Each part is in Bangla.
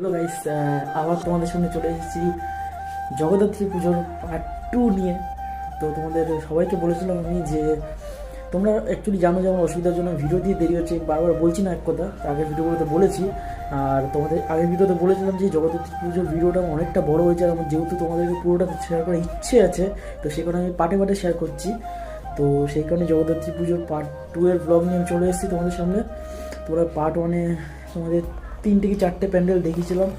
হ্যালো গাইস আবার তোমাদের সামনে চলে এসেছি জগদ্ধাত্রী পুজোর পার্ট টু নিয়ে। তো তোমাদের সবাইকে বলেছিলাম আমি যে, তোমরা অ্যাকচুয়ালি জানো যে আমার অসুবিধার জন্য ভিডিও দিয়ে দেরি হচ্ছে, বারবার বলছি না এক কথা, আগের ভিডিওগুলোতে বলেছি। আর তোমাদের, আগের ভিডিওতে বলেছিলাম যে জগদ্ধাত্রী পুজোর ভিডিওটা অনেকটা বড় হয়েছে, আর আমার যেহেতু তোমাদেরকে পুরোটা শেয়ার করার ইচ্ছে আছে, তো সেই কারণে আমি পাটে পাটে শেয়ার করছি। তো সেই কারণে জগদ্ধাত্রী পুজোর পার্ট টু এর ব্লগ নিয়ে আমি চলে এসেছি তোমাদের সামনে। তোমরা পার্ট ওয়ানে তোমাদের তিনটে কি চারটে প্যান্ডেল দেখিয়েছিলাম।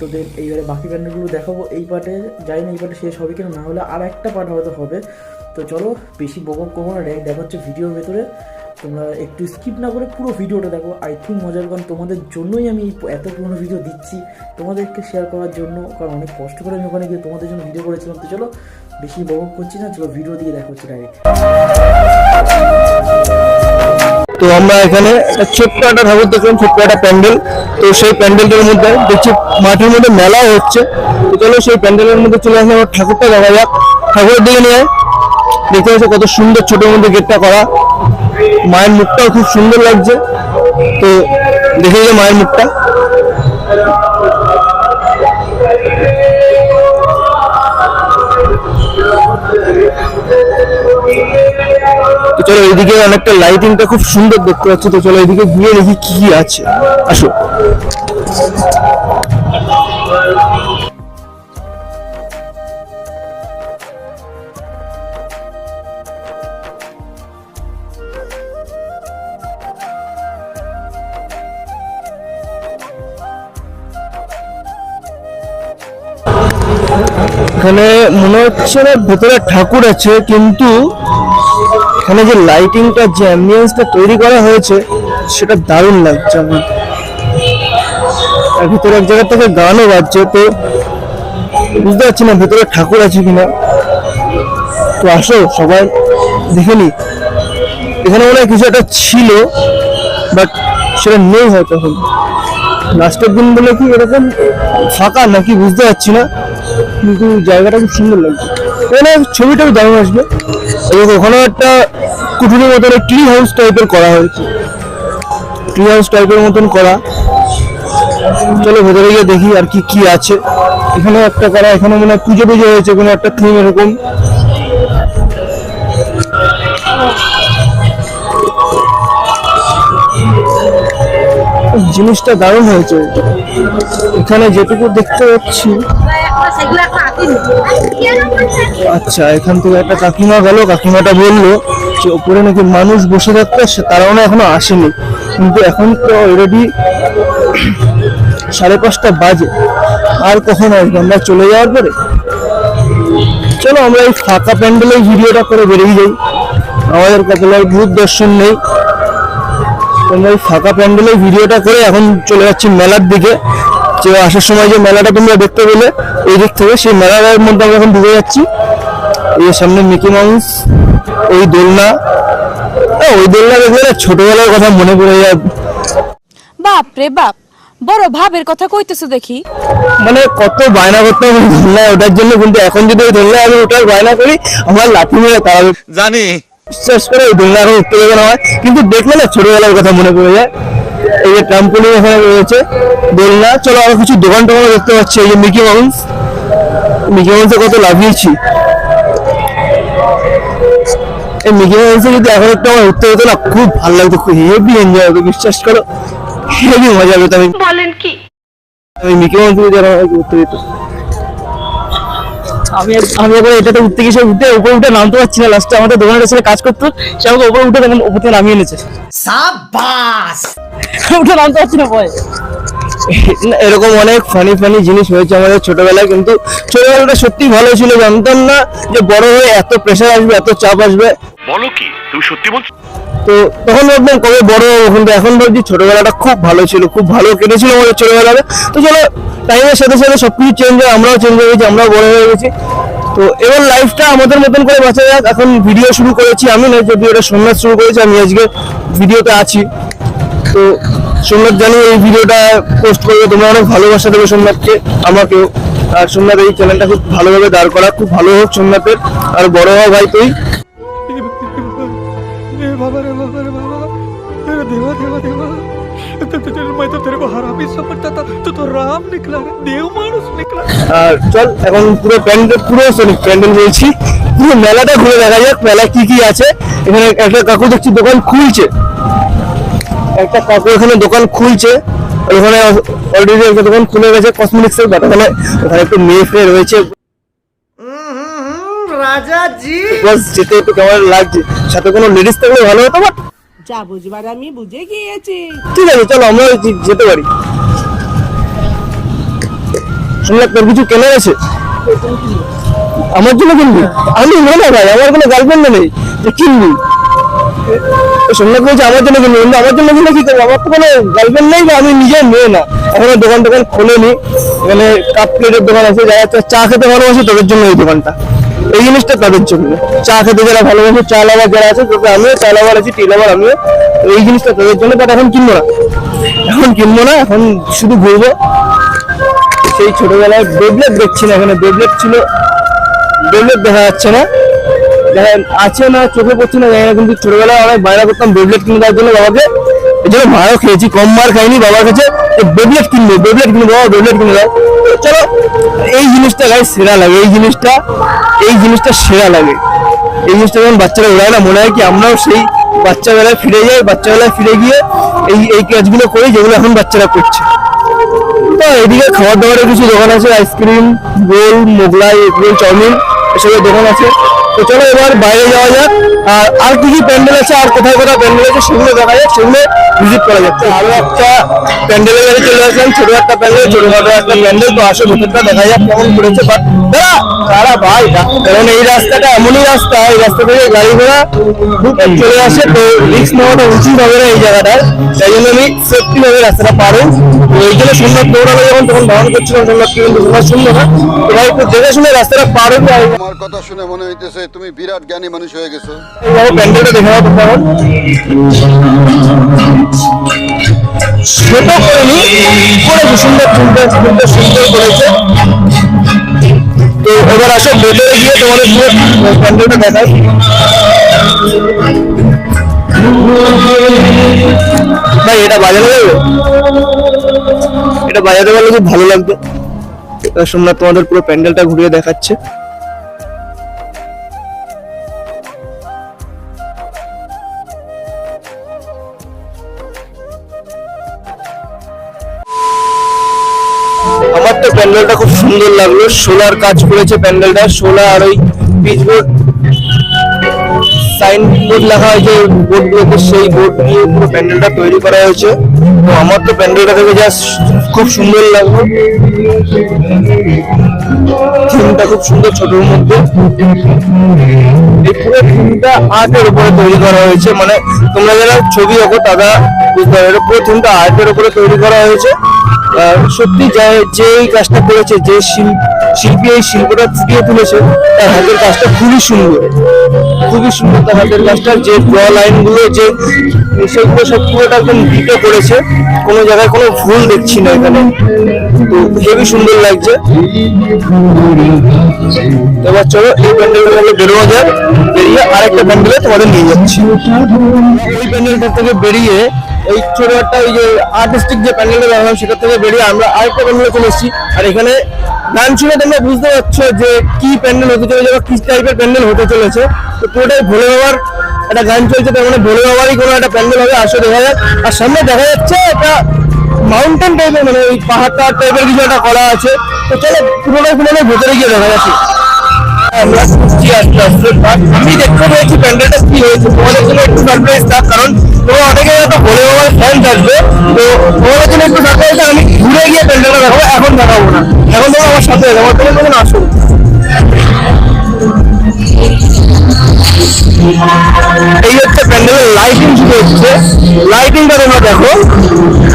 তোদের এইবারে বাকি প্যান্ডেলগুলো দেখাবো। এই পার্টে যাই না, এই পার্টে শেষ হবে কিনা না হলে আর একটা পার্ট হয়তো হবে। তো চলো, বেশি বক করব না, ডাইরেক্ট দেখা হচ্ছে ভিডিওর ভেতরে। তোমরা একটু স্কিপ না করে পুরো ভিডিওটা দেখো। আই থিঙ্ক মজার কারণ তোমাদের জন্যই আমি এত পুরোনো ভিডিও দিচ্ছি। তোমাদেরকে শেয়ার করার জন্য, কারণ অনেক কষ্ট করে আমি ওখানে গিয়ে তোমাদের জন্য ভিডিও করেছিলাম। তো চলো, বেশি বক করছি না, চলো ভিডিও দিয়ে দেখা হচ্ছে ডাইরেক্ট তো আমরা এখানে ছোট্ট একটা ঠাকুর দেখলাম, ছোট্ট একটা প্যান্ডেল। তো সেই প্যান্ডেলটার মধ্যে দেখছি মাঠের মধ্যে মেলা হচ্ছে। তো চলো সেই প্যান্ডেলের মধ্যে চলে আসে, আমার ঠাকুরটা দেখা যাক। ঠাকুরের দিকে নিয়ে। দেখতে পাচ্ছ কত সুন্দর ছোটোর মধ্যে গেটটা করা। মায়ের মুখটাও খুব সুন্দর লাগছে। তো দেখে যে মায়ের মুখটা। চলো এইদিকে অনেকটা লাইটিংটা খুব সুন্দর দেখতে পাচ্ছি, তো চলো এইদিকে গিয়ে দেখি কি কি আছে। আসো। এখানে মনে হচ্ছে না ভেতরে ঠাকুর আছে, কিন্তু এখানে যে লাইটিংটা যে অ্যাম্বিয়েন্সটা তৈরি করা হয়েছে, সেটা দারুণ লাগছে আমার। আর ভিতরে এক জায়গা থেকে গানও বাজছে, তো বুঝতে পারছি না ভিতরে ঠাকুর আছে কিনা। তো আসো, সবাই দেখে নি। এখানে মনে কিছু একটা ছিল বাট সেটা নেই হয়তো এখন। লাস্টের দিন বলে কি এরকম ফাঁকা নাকি বুঝতে পারছি না, কিন্তু জায়গাটা খুব সুন্দর লাগছে। এখানে ছবিটাও দারুণ আসবে। এবং একটা কুঠুরির মতন ট্রি হাউস টাইপের করা হয়েছে। ট্রি হাউস টাইপের মতন করা। চলো ভেতরে গিয়ে দেখি আর কি কি আছে। এখানে একটা করা এখানে মনে হয় পুজো পুজো হয়েছে, কোনো একটা থিম এরকম। জিনিসটা দারুণ হয়েছে। এখানে যেটুকু দেখতে পাচ্ছি আচ্ছা এখান থেকে একটা কাকিমা গেল, কাকিমাটা বলল যে ওপরে নাকি মানুষ বসে থাকতো তারাও না এখনও আসেনি। কিন্তু এখন তো অলরেডি সাড়ে পাঁচটা বাজে। আর কখন আসবে? আমরা চলে যাওয়ার পরে? চলো, আমরা এই ফাঁকা প্যান্ডেলে ভিডিওটা করে বেরিয়ে যাই। আমাদের কপালের ভূত দর্শন নেই। তোমরা এই ফাঁকা প্যান্ডেলে ভিডিওটা করে এখন চলে যাচ্ছি মেলার দিকে। যে আসার সময় যে মেলাটা তোমরা দেখতে পেলে এই দিক থেকে সেই মেলার মধ্যে আমরা এখন ঢুকে যাচ্ছি। এই সামনে মিকি মাউস ওই দোলনা। আহ, ওই দোলনা দেখলে ছোটবেলার কথা মনে পড়ে যায়। বাপ রে বাপ বড় ভাবের কথা কইতেছো দেখি। মানে কত বায়না করতাম ওই দোলনায় ওঠার জন্য কিন্তু এখন যদি ওই দোলনায় আমি ওঠার বায়না করি আমার লাঠি মেরে তাড়াবে। জানি। বিশ্বাস করে ওই দোলনা এখন উঠতে দেবে হয়। কিন্তু দেখলে না ছোটবেলার কথা মনে পড়ে যায়। এই যে ট্রাম্পোলিন এখানে রয়েছে দোলনা। চলো আরও কিছু দোকান টোকান দেখতে পাচ্ছি। এই যে মিকি মাউন্স মিকি মাউসে কত লাভিয়েছি এই মিকি মাউসে যদি এখন একটু আমার উঠতে হতো না খুব ভালো লাগতো খুব হেভি এনজয় হতো বিশ্বাস করো। হেভি মজা পেতাম। আমি বলেন কি? আমি মিকি মাউস যদি এখন উঠতে দিত আমি আমি একবার এটাতে উঠতে গিয়ে উঠে উপরে উঠে নামতে পারছি না। লাস্টে আমাদের দোকানের সাথে কাজ করতো সে আমাকে উপরে উঠে তখন উপর থেকে নামিয়ে এনেছে। সাবাস উঠে নামতে পারছি না ভয়। এরকম অনেক ফানি ফানি জিনিস হয়েছে আমাদের ছোটবেলায় কিন্তু ছোটবেলাটা সত্যি ভালো ছিল জানতাম না যে বড় হয়ে এত প্রেশার আসবে এত চাপ আসবে। বলো কি তুমি সত্যি বলছো? তো তখন ভাবতাম কবে বড় হব কিন্তু এখন ভাবছি ছোটবেলাটা খুব ভালো ছিল খুব ভালো কেটেছিল আমাদের ছোটবেলাটা। তো চলো টাইমের সাথে সাথে সবকিছু চেঞ্জ হয় আমরাও চেঞ্জ হয়ে গেছি আমরাও বড় হয়ে গেছি। তো এবার লাইফটা আমাদের মতন করে বাঁচা যাক এখন ভিডিও শুরু করেছি আমি না যদি ওটা সোমনাথ শুরু করেছি আমি আজকে ভিডিওতে আছি। তো সোমনাথ জানি এই ভিডিওটা পোস্ট করবে তোমরা অনেক ভালোবাসা দেবে সোমনাথকে আমাকেও আর সোমনাথ এই চ্যানেলটা খুব ভালোভাবে দাঁড় করা খুব ভালো হোক সোমনাথের আর বড় হওয়া ভাই তুই বাবা রে বাবা রে বাবা দেবা দেবা দেবা मैं तो तेरे को हरामी समझता था तू तो राम निकला रे देव मानुस निकला আর চল এখন পুরো প্যান্ডেল পুরো সরি প্যান্ডেল বলছি পুরো মেলাটা ঘুরে দেখা যাক মেলায় কি কি আছে এখানে একটা কাকু দেখছি দোকান খুলছে একটা কাকু এখানে দোকান খুলছে। ওখানে অলরেডি একটা দোকান খুলে গেছে কসমেটিক্স এর ওখানে ওখানে একটু মেয়ে ফেয়ে রয়েছে। রাজা জি বাস যেতে একটু কেমন লাগছে। সাথে কোনো লেডিস থাকলে ভালো হতো বাট যা বুঝবার আমি বুঝে গিয়েছি। ঠিক আছে চলো আমরা যেতে পারি। শুনলাম তোর কিছু আছে? আমার জন্য কিনবি? আমি না না ভাই আমার কোনো গার্লফ্রেন্ড নেই। যে কিনবি? সোমনাথ বলছে, আমার জন্য কিনবি? কিন্তু আমার জন্য কিনলে কি করব আমার তো কোনো গার্লফ্রেন্ড নেই বা আমি নিজের মেয়ে না। এখনও দোকান টোকান খোলেনি। এখানে কাপ প্লেটের দোকান আছে, যারা চা- খেতে ভালোবাসে তাদের জন্য এই দোকানটা। এই জিনিসটা তাদের জন্য। চা খেতে যারা ভালোবাসে, চা লাভার যারা আছে তবে আমিও চা লাভার আছি টি লাভার আমিও। এই জিনিসটা তাদের জন্য বাট এখন কিনবো না। এখন কিনবো না, এখন শুধু ঘুরবো। সেই ছোটবেলায় বেবলেট দেখছি না, এখানে বেবলেট ছিল। বেবলেট দেখা যাচ্ছে না। আছে না, চোখে পড়ছে না কিন্তু ছোটবেলায় অনেক বাইরে করতাম বেবলেট কিনে দেওয়ার জন্য বাবাকে। এই জন্য মারও খেয়েছি, কম মার খাইনি বাবার কাছে। বেবলেট কিনবো বেবলেট কিনবো, বাবা বেবলেট কিনে দাও। চলো, এই জিনিসটা গায়ে সেরা লাগে, এই জিনিসটা এই জিনিসটা সেরা লাগে। এই জিনিসটা যখন বাচ্চারা ওড়ায় না, মনে হয় কি আমরাও সেই বাচ্চা বেলায় ফিরে যাই বাচ্চা বেলায় ফিরে গিয়ে এই এই কাজগুলো করি যেগুলো এখন বাচ্চারা করছে। তো এদিকে খাবার দাবারের কিছু দোকান আছে ice cream roll Mughlai egg roll chow mein, এসবের দোকান আছে। তো চলো এবার বাইরে যাওয়া যাক আর আর কি কি প্যান্ডেল আছে আর কোথায় কোথায় প্যান্ডেল আছে সেগুলো দেখা যাক সেগুলো ভিজিট করা যাচ্ছে। আরও একটা প্যান্ডেলের কাছে চলে আসলাম ছোট একটা প্যান্ডেল ছোটখাটো একটা প্যান্ডেল তো আসে ভেতরটা দেখা যাক কেমন করেছে বাট দাঁড়া দাঁড়া ভাই কারণ এই রাস্তাটা এমনই রাস্তা এই রাস্তা থেকে গাড়ি ঘোড়া খুব চলে আসে তো রিক্স নেওয়াটা উচিত হবে না এই জায়গাটায় তাই জন্য আমি সেফটি ভাবে রাস্তাটা পারো তো এই জন্য সোমনাথ দৌড়ালো যখন তখন বারণ করছিলাম সোমনাথকে কিন্তু সোমনাথ সুন্দর না। তো ভাই একটু দেখে শুনে রাস্তাটা পার তোমার কথা শুনে মনে হইতেছে তুমি বিরাট জ্ঞানী মানুষ হয়ে গেছো। প্যান্ডেলটা দেখে হবে করেনি করেছে সুন্দর সুন্দর করেছে। তো এবার আসো, ভেতরে গিয়ে তোমাদের পুরো প্যান্ডেলটা দেখাই। ভাই, এটা বাজানো যাবে? এটা বাজাতে পারলে খুব ভালো লাগতো এবার সোমনাথ তোমাদের পুরো প্যান্ডেলটা ঘুরিয়ে দেখাচ্ছে। তো প্যান্ডেলটা খুব সুন্দর লাগল। সোলার কাজ করেছে প্যান্ডেলটা। সোলা আর ওই পিচবোর্ড সাইন বোর্ড লেখা হয়েছে বোর্ডগুলোতে সেই বোর্ড দিয়ে পুরো প্যান্ডেলটা তৈরি করা হয়েছে। তো আমার তো প্যান্ডেলটা দেখে জাস্ট খুব সুন্দর লাগল। থিমটা খুব সুন্দর ছোটোর মধ্যে। এই পুরো থিমটা আর্টের উপরে তৈরি করা হয়েছে। মানে তোমরা যারা ছবি আঁকো তারা বুঝতে এটা পুরো থিমটা আর্টের উপরে তৈরি করা হয়েছে। সত্যি যে- এই কাজটা করেছে, যে শিল- শিল্পী এই শিল্পটা ফুটিয়ে তুলেছে, তার হাতের কাজটা খুবই সুন্দর। খুবই সুন্দর তার হাতের কাজটা, যে ড্র লাইনগুলো, যে সেগুলো সব পুরোটা একদম ডিপে করেছে কোনো জায়গায় কোনো ভুল দেখছি না এখানে। তো হেবি সুন্দর লাগছে। এবার চলো, এই প্যান্ডেলটা থেকে বেরোনো যাক। বেরিয়ে আরেকটা প্যান্ডেলে তোমাদের নিয়ে যাচ্ছি। ওই প্যান্ডেলটা থেকে বেরিয়ে এই ছোট একটা ওই যে আর্টিস্টিক যে প্যান্ডেলটা দেখালাম সেটা থেকে বেরিয়ে আমরা আরেকটা প্যান্ডেলে চলে এসেছি। আর এখানে গান শুনে তোমরা বুঝতে পারছ যে কি প্যান্ডেল হতে চলেছে বা কি টাইপের প্যান্ডেল হতে চলেছে। তো পুরোটাই ভোলে বাবার একটা গান চলছে, তার মানে ভোলে বাবারই কোনো একটা প্যান্ডেল হবে আসো দেখা যাক। আর সামনে দেখা যাচ্ছে একটা মাউন্টেন টাইপের মানে ওই পাহাড় টাইপের কিছু একটা করা আছে। তো চলো পুরোটাই পুরোটাই ভেতরে গিয়ে দেখা যাচ্ছে আমি দেখতে পেয়েছি প্যান্ডেলটা কি হয়েছে, তোমাদের জন্য একটু কারণ তোমরা অনেকে হয়তো ফ্যান থাকবে তো তোমাদের জন্য একটু আমি ঘুরে গিয়ে প্যান্ডেলটা দেখাবো, এখন দেখাবো না। এখন তোমরা আমার সাথে দেখাবো তোমার তখন আসো। এই হচ্ছে প্যান্ডেলের লাইটিং শুরু হচ্ছে। লাইটিংটা তোমরা দেখো।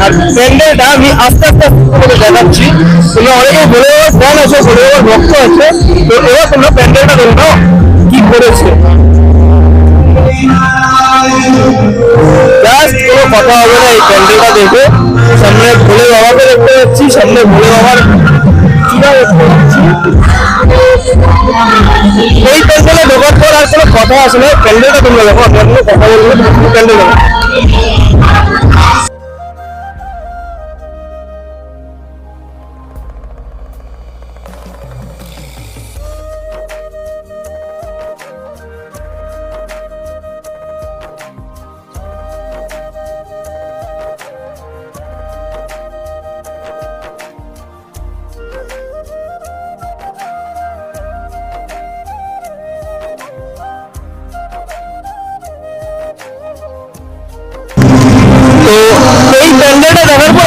আর প্যান্ডেলটা আমি আস্তে আস্তে আস্তে দেখাচ্ছি। তোমরা অনেকে বলে ফ্যান আছে, বলে ভক্ত আছে। তো এবার তোমরা প্যান্ডেলটা দেখে কি করেছে। জাস্ট কোনো কথা হবে না, এই প্যান্ডেলটা দেখে। সামনে ভোলে বাবাকে দেখতে পাচ্ছি, সামনে ভোলে বাবার এই প্যান্ডেলে ঢোকার পর আর কোনো কথা আসলে প্যান্ডেলটা তোমরা দেখো আপনার কথা বলব প্যান্ডেল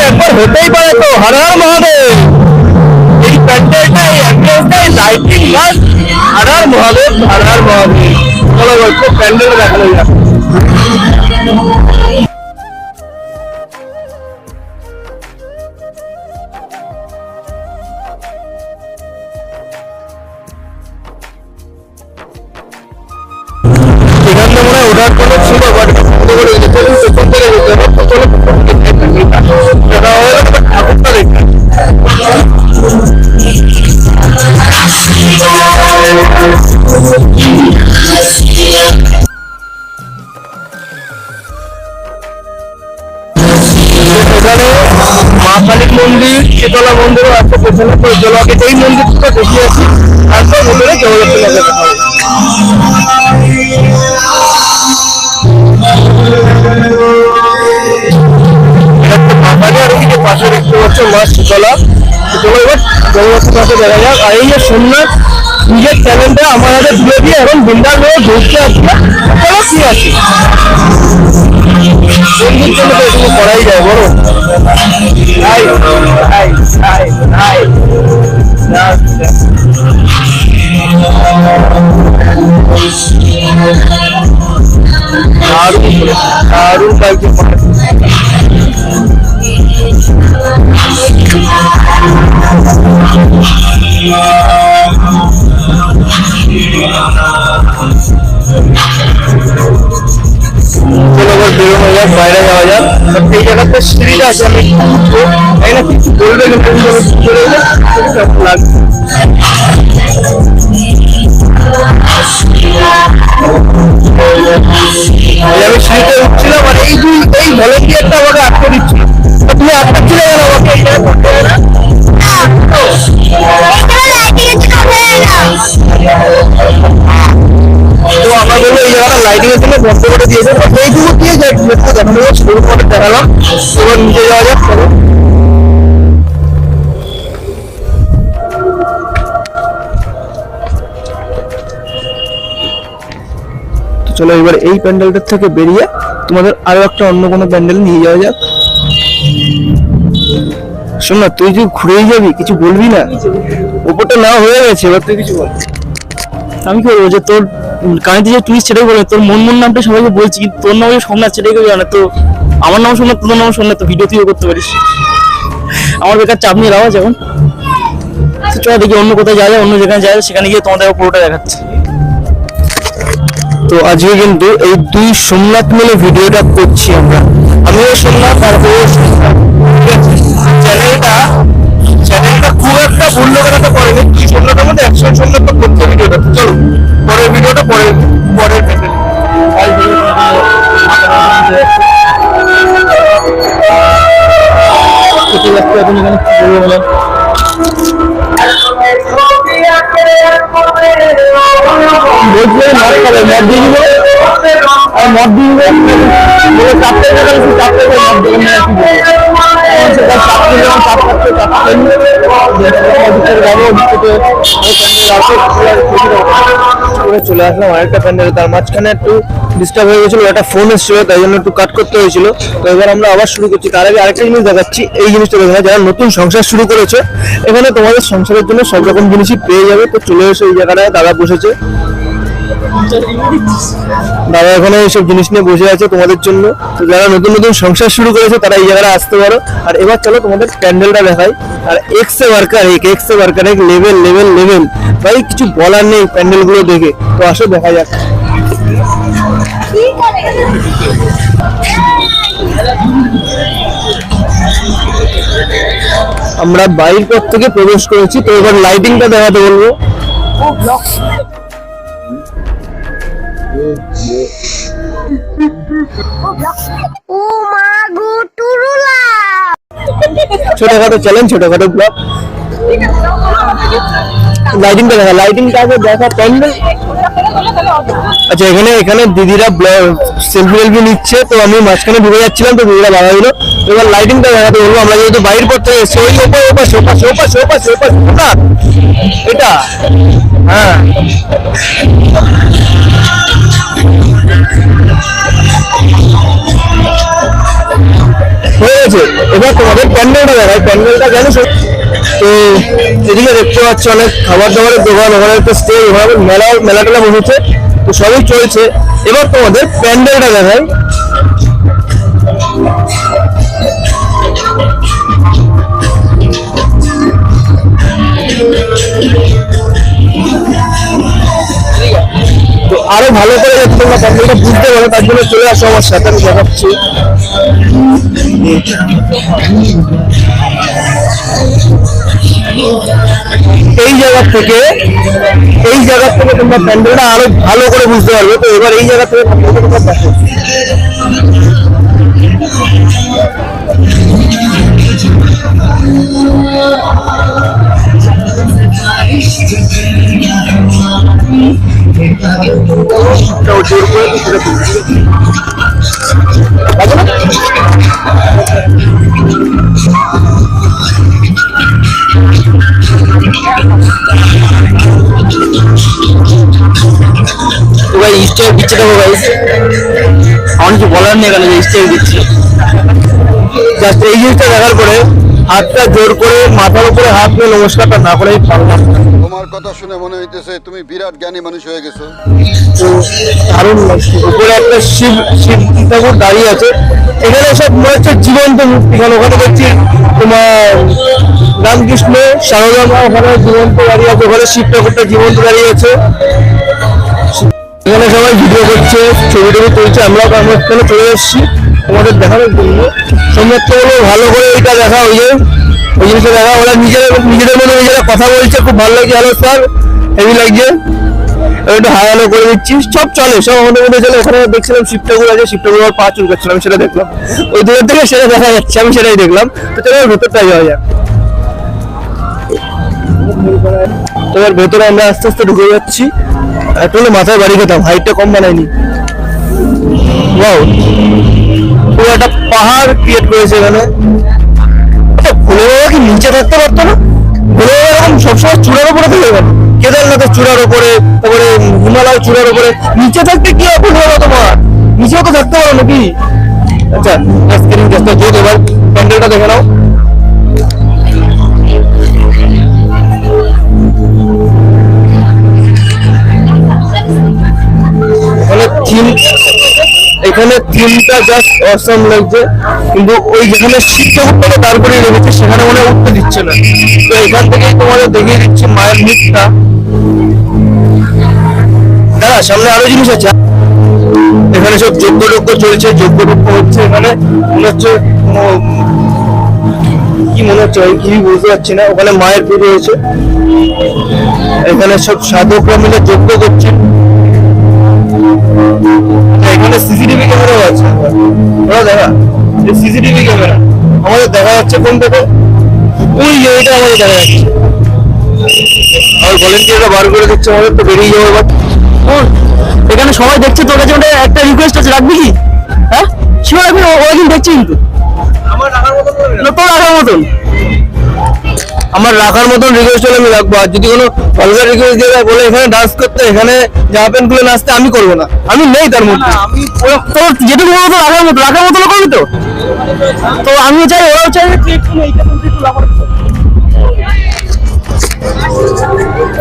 একবার হতেই পারে তো হর হর মহাদেব। এই প্যান্ডেলটা এই লাইটিং প্লাস হর হর মহাদেব হর হর মহাদেব। চলো এবার প্যান্ডেল দেখানো যাক। ওঠার কোনো ছিল বাট করে দিতে চলুন পেছন থেকে যেতে হবে তো চলো পেছন থেকে যাই প্যান্ডেলটা। সেটা হলো ঠাকুরটা দেখতে এখানে মা কালীর মন্দির, শীতলা মন্দিরও আছে, পেছনে আগে এই মন্দিরটা দেখিয়ে আসি তারপর ভেতরে জগদ্ধাত্রী নগর দেখা হবে বাগানে আর ওইদিকে পাশে দেখতে পাচ্ছ মা শীতলা চলো এবার জগন্নাথের পাশে দেখা যাক। আর এই যে সোমনাথ নিজের ট্যালেন্টে আমার হাতে তুলে দিয়ে এখন বিন্দার হয়ে ঘুরতে আসছে। চলো আছে? বন্ধুর জন্য তো এটুকু করাই যায় বলো? দারুণ দারুণ লাগছে বাইরে যাওয়া যাক সেই জায়গাতে আছে আমি না কিছু বলবে কিন্তু চলে লাগবে এই আমি সিঁড়িতে উঠছিলাম আর এই দুই এই ভলেন্টিয়ারটা আমাকে চলো এবার এই প্যান্ডেলটার থেকে বেরিয়ে তোমাদের আরও একটা অন্য কোনো প্যান্ডেল নিয়ে যাওয়া যাক। শোন না, তুই যে ঘুরেই যাবি, কিছু বলবি না? ওপরটা না হয়ে গেছে, এবার তুই কিছু বল। আমি কি বলব যে তোর কানেতে যে তুই সেটাই বলে, তোর মন মন নামটা সবাইকে বলছি, কিন্তু তোর নাম সোমনাথ সেটাই কেউ জানে তো আমার নাম সোমনাথ তোর নাম সোমনাথ তো ভিডিও তুইও করতে পারিস। আমার বেকার চাপ নিয়ে রাখা যেমন চলো দেখি অন্য কোথায় যাওয়া যায়, অন্য যেখানে যায়, সেখানে গিয়ে তোমাদের পুরোটা দেখাচ্ছে। তো আজকে কিন্তু এই দুই সোমনাথ মিলে ভিডিওটা করছি আমরা। আমিও সোমনাথ আর ও চ্যানেলটা চ্যানেলটা খুব একটা ভুল লোকেরা করেনি। দুই সোমনাথের মধ্যে একশো তো করতে ভিডিওটা। চলো পরের ভিডিওটা পরের পরের প্যান্ডেল চলে আসলাম আরেকটা প্যান্ডেল তার মাঝখানে একটু ডিস্টার্ব হয়ে গেছিল, একটা ফোন এসেছিল, তাই জন্য একটু কাট করতে হয়েছিল। তো এবার আমরা আবার শুরু করছি। তার আগে আরেকটা জিনিস দেখাচ্ছি। এই জিনিসটা দেখে যারা নতুন সংসার শুরু করেছে, এখানে তোমাদের সংসারের জন্য সব রকম জিনিসই পেয়ে যাবে। তো চলে এসে এই জায়গাটায়, দাদা বসেছে। দাদা এখানে এইসব জিনিস নিয়ে বসে আছে তোমাদের জন্য। যারা নতুন নতুন সংসার শুরু করেছে, তারা এই জায়গাটা আসতে পারো। আর এবার চলো তোমাদের প্যান্ডেলটা দেখাই। আর এক্স ওয়ার্কার এক এক্স ওয়ার্কার এক লেভেল লেভেল লেভেল ভাই, কিছু বলার নেই প্যান্ডেলগুলো দেখে। তো আসো, দেখা যাক। আমরা বাইরের পর থেকে প্রবেশ করেছি, তো এবার লাইটিংটা দেখাতে বলব। ও মা গো টুরুলা ছোটখাটো চ্যালেঞ্জ ছোটখাটো ব্লগ লাইটিংটা দেখা লাইটিংটা আগে দেখা প্যান্ডেল আচ্ছা এখানে এখানে দিদিরা সেলফি টেলফি নিচ্ছে, তো আমি মাঝখানে ঢুকে যাচ্ছিলাম, তো দিদিরা বাধা দিল। এবার লাইটিংটা দেখাতে বলব, আমরা যেহেতু পর থেকে ওই ওপর ওপর সোপা সোপা সোপা সোপা সোপা এটা? হ্যাঁ। আছে। এবার তোমাদের প্যান্ডেলটা দেখায় প্যান্ডেলটা কেন সব- তো এদিকে দেখতে পাচ্ছ অনেক খাবার দাবারের দোকান, ওখানে একটা স্টেজ ওখানে মেলা মেলা টেলা বসেছে। তো সবই চলছে। এবার তোমাদের প্যান্ডেলটা দেখায় আরও ভালো করে তোমরা প্যান্ডেলটা বুঝতে পারো, তার জন্য চলে আসো আমার সাথে, আমি দেখাচ্ছি। এই জায়গা থেকে, এই জায়গা থেকে তোমরা প্যান্ডেলটা আরও ভালো করে বুঝতে পারবে। তো এবার এই জায়গা থেকে জোর করে কিছুটা তুলছি। পাবো না? তো ভাই স্টেপ দিচ্ছে দেখো ভাই আমার কিছু বলার নেই এখানে যে স্টেপ দিচ্ছে জাস্ট এই জিনিসটা দেখার পরে হাতটা জোর করে মাথার উপরে হাত নিয়ে নমস্কারটা না করে আমি পারলাম তোমার কথা শুনে মনে হইতেছে তুমি বিরাট জ্ঞানী মানুষ হয়ে গেছো। তো দারুণ উপরে একটা শিব শিব ঠাকুর দাঁড়িয়ে আছে। এখানে সব মনে হচ্ছে জীবন্ত মূর্তি। কারণ ওখানে দেখছি তোমার রামকৃষ্ণ সারদা মা ওখানে জীবন্ত দাঁড়িয়ে আছে। ওখানে শিব ঠাকুরটা জীবন্ত দাঁড়িয়ে আছে। এখানে সবাই ভিডিও করছে ছবি টবি তুলছে। আমরাও আমরা এখানে চলে এসেছি। তোমাদের দেখানোর জন্য। সমস্ত বলো ভালো করে এইটা দেখা ওই যে ওই জিনিসটা দেখা, ওরা নিজেদের নিজেদের মধ্যে নিজেরা কথা বলছে, খুব ভালো লাগছে। হ্যালো স্যার, হেভি লাগছে। একটু হাই হ্যালো করে দিচ্ছি। সব চলে, সব আমাদের মধ্যে চলে। ওখানে দেখছিলাম ঠাকুর আছে ঠাকুর আমার পা চুল করছিলাম সেটা দেখলাম। ওই দূরের থেকে সেটা দেখা যাচ্ছে, আমি সেটাই দেখলাম। তো চলো ভেতরটা যাওয়া যাক। তোমার ভেতরে আমরা আস্তে আস্তে ঢুকে যাচ্ছি। একটু মাথায় বাড়ি খেতাম, হাইটটা কম বানায়নি ওয়াও পুরো একটা পাহাড় ক্রিয়েট করেছে এখানে। আচ্ছা ভোলে বাবা কি নিচে থাকতে পারতো না? ভোলে বাবা এরকম সবসময় চূড়ার উপরে থেকে গেল। কেদারনাথের চূড়ার উপরে, তারপরে হিমালয় চূড়ার উপরে। নিচে থাকতে কি হলো তোমার? নিচেও তো থাকতে পারো নাকি? আচ্ছা স্ক্রিন গ্যাসটা যোগ এবার প্যান্ডেলটা দেখে নাও। জিনিস আছে। এখানে সব যজ্ঞ টজ্ঞ চলছে যজ্ঞ টজ্ঞ হচ্ছে এখানে। মনে হচ্ছে কি মনে হচ্ছে আমি কি বুঝতে পারছি না। ওখানে মায়ের পুজো হয়েছে। এখানে সব সাধকরা মিলে যজ্ঞ করছে। এখানে সিসিটিভি ক্যামেরাও আছে। ওরা দেখা। CCTV camera. আমাদের দেখা যাচ্ছে কোন থেকে ওই যে ওইটা আমাদের দেখা যাচ্ছে। আর ভলেন্টিয়াররা বার করে দিচ্ছে আমাদের তো বেরিয়ে যাব এবার। এখানে সবাই দেখছে তোর কাছে ওটা একটা রিকোয়েস্ট আছে রাখবি কি? হ্যাঁ? শিওর রাখবি ওই দিন দেখছি কিন্তু। আমার রাখার মতন তোর রাখার মতন। আমার রাখার মতন রিকোয়েস্ট হলে আমি রাখব। আর যদি কোনো ভালগার রিকোয়েস্ট দিয়ে বলে এখানে ডান্স করতে এখানে জামা প্যান্ট খুলে নাচতে আমি করব না। আমি নেই তার মধ্যে। তোর যেটুকু মতো রাখার মতো রাখার মতো করবি তো? তো আমিও চাই ওরাও চাই।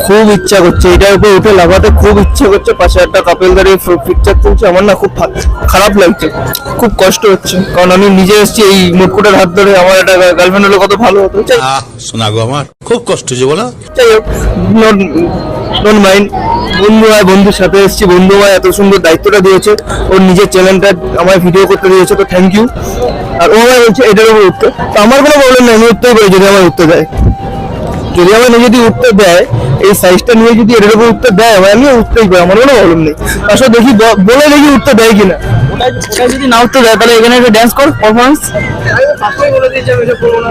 খুব ইচ্ছা করছে এটার উপর উঠে লাফাতে খুব ইচ্ছা করছে পাশে একটা কাপেল দাঁড়িয়ে পিকচার তুলছে আমার না খুব খারাপ লাগছে খুব কষ্ট হচ্ছে কারণ আমি নিজে এসেছি এই মুটকুটের হাত ধরে আমার একটা গার্লফ্রেন্ড হলে কত ভালো হতো শোনা গো আমার খুব কষ্ট যে বলো। যাই হোক নট ডোন্ট মাইন্ড বন্ধু হয় বন্ধুর সাথে এসেছি বন্ধু হয় এত সুন্দর দায়িত্বটা দিয়েছে ওর নিজের চ্যানেলটা আমায় ভিডিও করতে দিয়েছে তো থ্যাংক ইউ আর ও আমায় বলছে এটার উপর উঠতে। তো আমার কোনো প্রবলেম নেই আমি উঠতেই পারি যদি আমার উঠতে দেয়। যদি আমার নিজে যদি উঠতে দেয় এই সাইজটা নিয়ে যদি এটার উপর উঠতে দেয় আমার আমিও উঠতেই পারি আমার কোনো প্রবলেম নেই। আসলে দেখি বলে দেখি উঠতে দেয় কিনা। যদি না উঠতে দেয় তাহলে এখানে একটা ড্যান্স কর পারফরমেন্স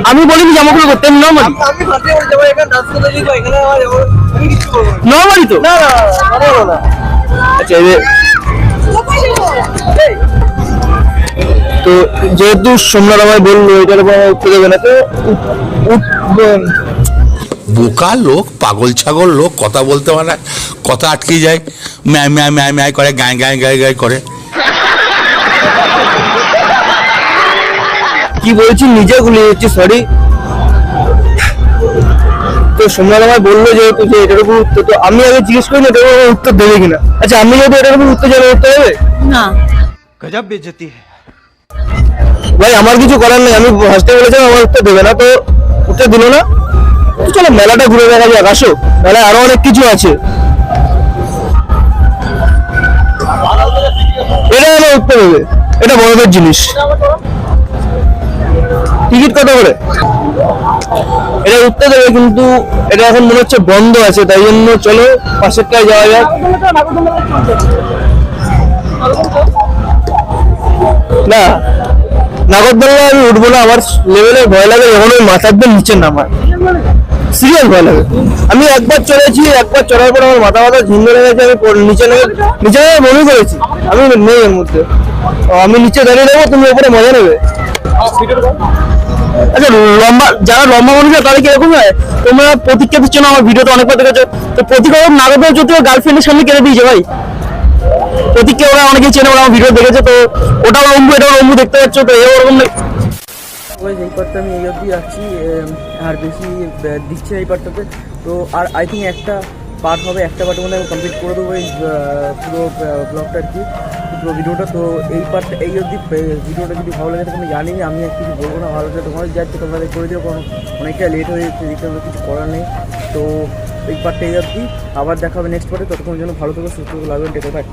আমি বলিনি যে আমাকে করতে নর্মালি নর্মালি তো? আচ্ছা তো যেহেতু সোমনাথ আমায় বলল এটার উপর আমার উঠতে দেবে না তো বোকা লোক পাগল ছাগল লোক কথা বলতে পারে না কথা আটকে যায় ম্যায় ম্যায় ম্যায় ম্যায় করে গায়ে গায়ে গায়ে গায়ে করে। কি বলছি নিজে গুলি হচ্ছে সরি তো সোমনাথ আমায় বলল যেহেতু যে এটার উপর উত্তর তো আমি আগে জিজ্ঞেস করি না এটার উপর উত্তর দেবে কিনা। আচ্ছা আমি যদি এটার উপর উত্তর জানা করতে হবে না। গজব বেজতি ভাই আমার কিছু করার নেই আমি হাসতে বলেছিলাম আমার উত্তর দেবে না তো উত্তর দিল না? চলো, মেলাটা ঘুরে দেখা যাক, আসো। মেলায় আরও অনেক কিছু আছে। এটা আমার উত্তর দেবে এটা বড়দের জিনিস। টিকিট কত করে? এটা উত্তর দেবে কিন্তু এটা এখন মনে হচ্ছে বন্ধ আছে, তাই জন্য চলো, পাশেরটায় যাওয়া যাক। না নাগরদোল্লা আমি উঠবো না, আমার লেভেলে ভয় লাগে, যখন ওই মাথার দিয়ে নিচে নামায়। সিরিয়াস ভয় লাগে আমি একবার চড়েছি, একবার চড়ার পর আমার মাথা মাথা ঝিঙ্গে লেগেছে আমি নিচে নেমে নিচে নেমে বমি করেছি। আমি নেই এর মধ্যে। আমি নিচে দাঁড়িয়ে নেব, তুমি ওপরে মজা নেবে। আচ্ছা লম্বা যারা লম্বা মানুষ তাদের কীরকম হয়? তোমরা প্রতিজ্ঞা দিচ্ছ না, আমার ভিডিওতে অনেকবার দেখেছ। তো প্রতিজ্ঞা নাগরদোল যদিও গার্লফ্রেন্ডের সামনে কেটে দিয়েছে ভাই। প্রতীককে ওরা অনেকেই চেনে, ওরা আমার ভিডিও দেখেছে, তো ওটাও লম্বু, এটাও লম্বু দেখতে পাচ্ছ, তো এ ওরকম এই পার্টটা আমি এই অবধি রাখছি আর বেশি দিচ্ছে না এই পার্টটাতে তো আর আই থিঙ্ক একটা পার্ট হবে, একটা পার্টের মধ্যে আমি কমপ্লিট করে দেবো এই পুরো ব্লগটা আর কি, পুরো ভিডিওটা তো এই পার্টটা এই অবধি ভিডিওটা যদি ভালো লাগে তো আমি জানি আমি আর কিছু বলব না, ভালো লাগে তোমার যাচ্ছে তোমাদের করে দিও, কারণ অনেকটা লেট হয়ে যাচ্ছে, এদিকে আমার কিছু করার নেই। তো এই পার্টটা এই অবধি, আবার দেখা হবে নেক্সট পার্টে ততক্ষণের জন্য ভালো থেকো, সুস্থ লাগবে টেকে বাই